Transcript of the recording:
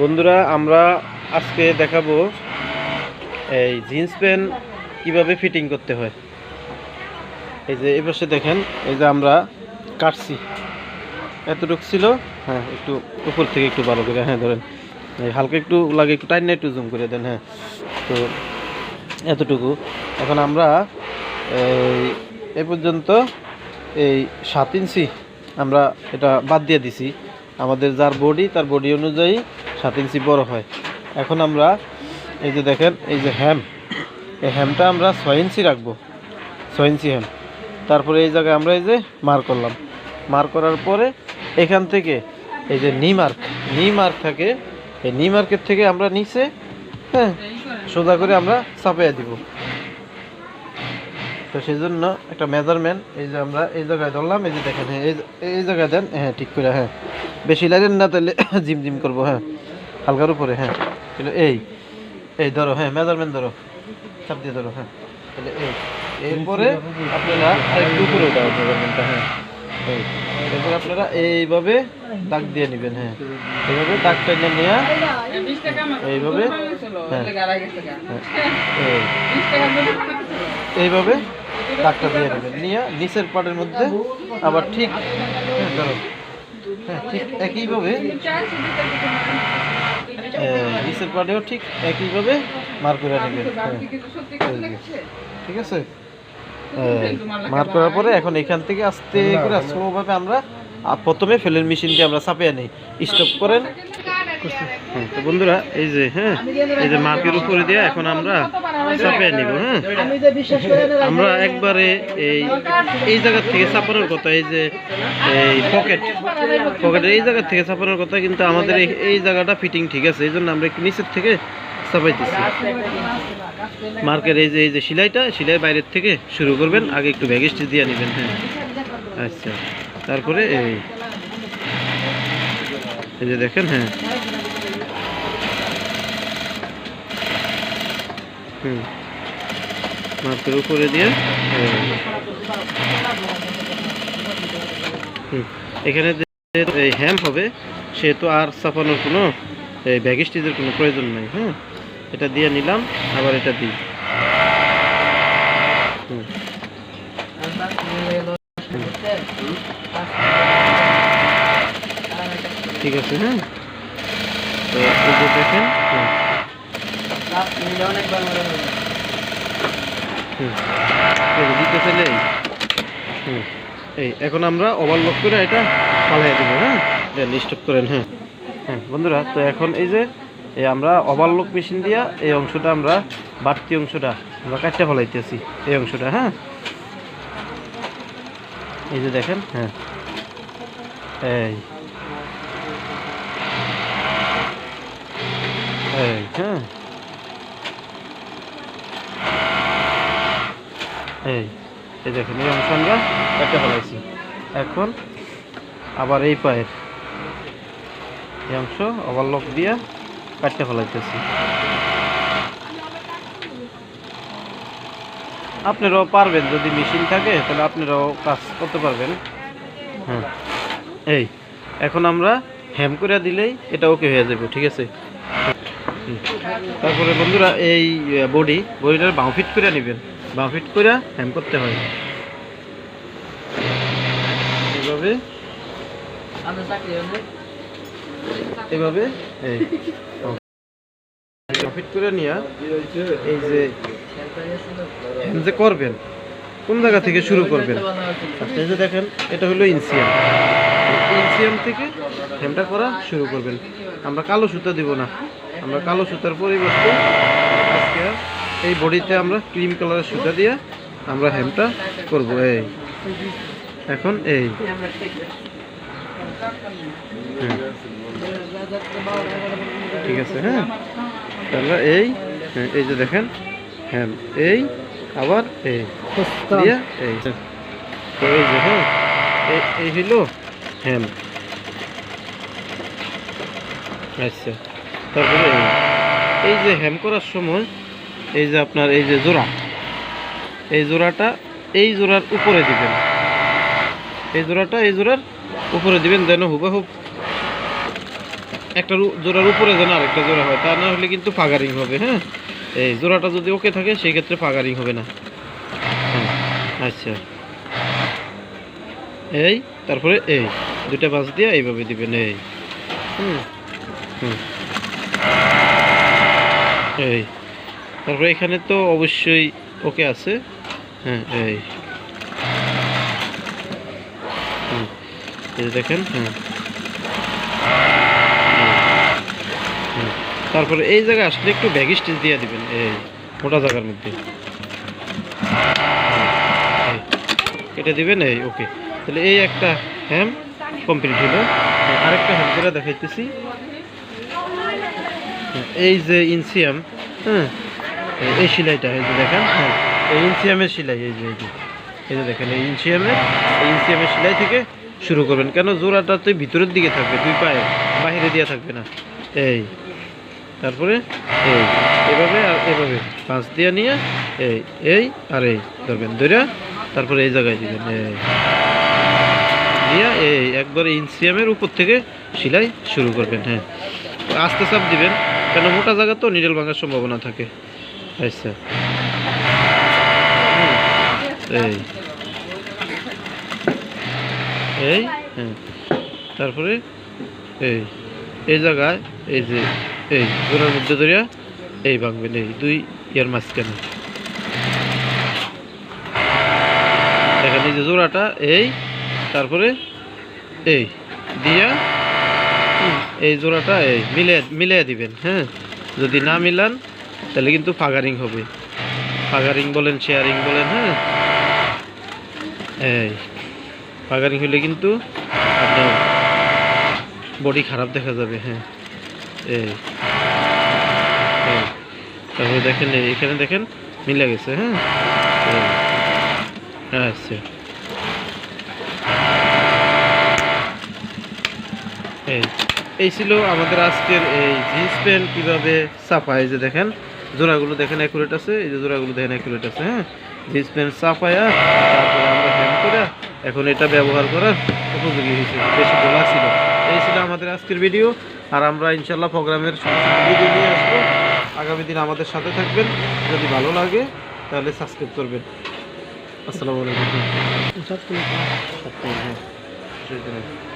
বন্ধুরা, আমরা আজকে দেখাবো এই জিন্স প্যান্ট কীভাবে ফিটিং করতে হয়। এই যে এই পাশে দেখেন, এই যে আমরা কাটছি। এতটুকু ছিল। হ্যাঁ একটু উপর থেকে একটু ভালো করে হ্যাঁ ধরেন। এই হালকা একটু লাগে, একটু টাইট একটু জুম করে দেন হ্যাঁ। তো এতটুকু। এখন আমরা এই, এ পর্যন্ত এই সাত ইঞ্চি আমরা এটা বাদ দিয়ে দিছি। আমাদের যার বডি তার বডি অনুযায়ী সাত ইঞ্চি বড় হয়। এখন আমরা এই যে দেখেন, এই যে হ্যাম, এই হ্যামটা আমরা ছয় ইঞ্চি রাখব, ছয় ইঞ্চি হ্যাম। তারপরে এই জায়গায় আমরা এই যে মার করলাম। মার করার পরে এখান থেকে এই যে নি মার্ক নি মার্ক থাকে। এই নি মার্কের থেকে আমরা নিচে হ্যাঁ সোজা করে আমরা চাপিয়ে দিব। তো সেই জন্য একটা মেজারমেন্ট এই যে আমরা এই জায়গায় ধরলাম, এই যে দেখেন হ্যাঁ এই জায়গায় দেন হ্যাঁ ঠিক করে হ্যাঁ। বেশি লাগেন না তাহলে জিম জিম করব হ্যাঁ। হালকার উপরে হ্যাঁ। তাহলে এই এই ধরো হ্যাঁ মেজারমেন্ট ধরো। চাপ দিয়ে ধরো হ্যাঁ। তাহলে এই এরপরে আপনারা আরেকটু উপরে মেজারমেন্টটা হ্যাঁ। এই এরপর আপনারা এইভাবে দাগ দিয়ে নেবেন হ্যাঁ। এইভাবে দাগ টেনে নেওয়া এইভাবে হ্যাঁ। এই এইভাবে দাগটা দিয়ে নেবেন। নিয়ে নিচের পাটের মধ্যে আবার ঠিক হ্যাঁ, ধরো। হ্যাঁ ঠিক একইভাবে নিচের পাটেও ঠিক একইভাবে মার করে নেবেন হ্যাঁ। এই যে। ঠিক আছে? মার করার পরে এখন এখান থেকে আস্তে করে স্লোভাবে আমরা প্রথমে ফেলের মেশিন দিয়ে আমরা চাপিয়ে নিই। স্টপ করেন। হ্যাঁ, বন্ধুরা এই যে হ্যাঁ এই যে মার্কের উপরে দিয়ে এখন আমরা চাপিয়ে নিব হ্যাঁ। আমরা একবারে এই এই জায়গা থেকে চাপানোর কথা এই যে এই পকেট। পকেটের এই জায়গা থেকে চাপানোর কথা কিন্তু আমাদের এই- জায়গাটা ফিটিং ঠিক আছে এই জন্য আমরা একটু নিচের থেকে চাপাইতেছি। মার্কের এই যে এই যে সিলাইটা সেলাই বাইরের থেকে শুরু করবেন আগে একটু ব্যাগ স্টিচ দিয়ে নেবেন হ্যাঁ। আচ্ছা তারপরে এই যে দেখেন হ্যাঁ। হুম। মার্কের উপরে দিয়ে হুম, এখানে এই হ্যাম্প হবে সে তো আর চাপানোর কোনো এই ব্যাগ স্টিচের কোনো প্রয়োজন নাই হ্যাঁ? এটা দিয়ে নিলাম আবার এটা দিই। ঠিক আছে হ্যাঁ? তো এই যে এই। এখন আমরা ওভারলোড করে এটা পালাই দেবো হ্যাঁ? স্টপ করেন হ্যাঁ। হ্যাঁ বন্ধুরা, তো এখন এই যে, এই আমরা ওভারলোক মেশিন দিয়া এই অংশটা আমরা বাড়তি অংশটা আমরা কাটতে ফলাইতেছি, এই অংশটা হ্যাঁ? এই যে দেখেন হ্যাঁ। এই হ্যাঁ। এই এই দেখেন, এই অংশ আমরা কাটতে ফলাইছি। এখন আবার এই পায়ের এই অংশ ওভারলক দিয়ে কাটতে ফেলাইতেছি। আপনারাও পারবেন, যদি মেশিন থাকে, তাহলে আপনারাও কাজ করতে পারবেন। হ্যাঁ এই, এখন আমরা হ্যাম করে দিলেই এটা ওকে হয়ে যাবে, ঠিক আছে? তারপরে বন্ধুরা, এই বডি বডিটার বাঁ ফিট করে নেবেন। বাঁ ফিট করে হ্যাম করতে হয়। এইভাবে এভাবে এই। ফিট করে নিয়ে এই যে হ্যাম যে করবেন কোন জায়গা থেকে শুরু করবেন? আচ্ছা, এই যে দেখেন এটা হলো ইনসিয়াম ইনসিয়াম থেকে হ্যামটা করা শুরু করবেন। আমরা কালো সুতা দিব না। আমরা কালো সুতার পরিবর্তে এই বডিতে আমরা ক্রিম কালারের সুতা দিয়ে আমরা হ্যামটা করব এই। এখন এই। ঠিক আছে হ্যাঁ? তাহলে এই হ্যাঁ, এই যে দেখেন হ্যাঁ এই আবার এই। দিয়া এই। এই যে হ্যাঁ এই- হইল হ্যাম আচ্ছা তারপরে এই। এই যে হ্যাম করার সময় এই যে আপনার এই যে জোড়া, এই জোড়াটা এই জোড়ার উপরে দিবেন। এই জোড়াটা এই জোড়ার উপরে দিবেন, যেন হুবাহুব একটা জোড়ার উপরে যেন আরেকটা জোড়া হয়, তা না হলে কিন্তু ফাগারিং হবে হ্যাঁ? এই জোড়াটা যদি ওকে থাকে সেই ক্ষেত্রে ফাগারিং হবে না। হ্যাঁ আচ্ছা। এই, তারপরে এই দুটা বাস দিয়ে এইভাবে দিবেন, এই। হুম হুম। এই। তারপরে এখানে তো অবশ্যই ওকে আছে। হ্যাঁ এই। দেখেন হ্যাঁ। তারপরে এই জায়গায় আসলে একটু ব্যাগ স্টিচ দিয়ে দিবেন এই মোটা জায়গার মধ্যে। কেটে দিবেন এই ওকে। তাহলে এই একটা হ্যাম কমপ্লিট হলো। হ্যাঁ, আরেকটা হ্যাম করে দেখাইতেছি। হ্যাঁ, এই যে ইনসিয়াম হ্যাঁ। এই- সেলাইটা, এই যে দেখেন হ্যাঁ এই ইনসিয়ামের সেলাই, এই যে এই যে দেখেন, এই ইনসিয়ামের এই ইনসিয়ামের সেলাই থেকে শুরু করবেন। কেন? জোড়াটা তো ভিতরের দিকে থাকবে, দুই পায়ে বাইরে দিয়ে থাকবে না। এই, তারপরে এই, এভাবে আর এভাবে, পাঁচ দিয়ে নিয়ে, এই এই আর এই, ধরবেন ধরে তারপরে এই জায়গায় দিবেন, এই। দিয়া এই, একবার ইনসিয়ামের উপর থেকে সেলাই শুরু করবেন হ্যাঁ। আস্তে চাপ দিবেন, কেন? মোটা জায়গা তো নিডেল ভাঙার সম্ভাবনা থাকে। আচ্ছা। এই। এই হ্যাঁ। তারপরে এই এই জায়গায় এই যে, এই জোড়ার মধ্যে ধরিয়া এই ভাঙবেন, এই দুই ইয়ার মাঝখানে। এই যে জোড়াটা, এই, তারপরে এই, দিয়া এই জোড়াটা এই মিলে মিলিয়ে দিবেন হ্যাঁ। যদি না মিলান তাহলে কিন্তু ফাগারিং হবে ফাগারিং বলেন, শেয়ারিং বলেন হ্যাঁ এই, ফাগারিং হলে কিন্তু আপনার বডি খারাপ দেখা যাবে হ্যাঁ এই। তারপরে দেখেন এখানে দেখেন, মিলে গেছে হ্যাঁ। আচ্ছা এই এই ছিল আমাদের আজকের এই জিন্স প্যান্ট কীভাবে এই যে দেখেন জোড়াগুলো দেখেন অ্যাকুরেট আছে এই যে জোড়াগুলো দেখেন অ্যাকুরেট আছে হ্যাঁ? জিন্স প্যান্ট চাপায়া তারপরে আমরা হ্যাম করে এখন এটা ব্যবহার করার উপযোগী হয়েছে বেশি বলা ছিল। এই ছিল আমাদের আজকের ভিডিও আর আমরা ইনশাল্লাহ প্রোগ্রামের ভিডিও নিয়ে আসব। আগামী দিন আমাদের সাথে থাকবেন যদি ভালো লাগে তাহলে সাবস্ক্রাইব করবেন। আসসালামু আলাইকুম। হ্যাঁ।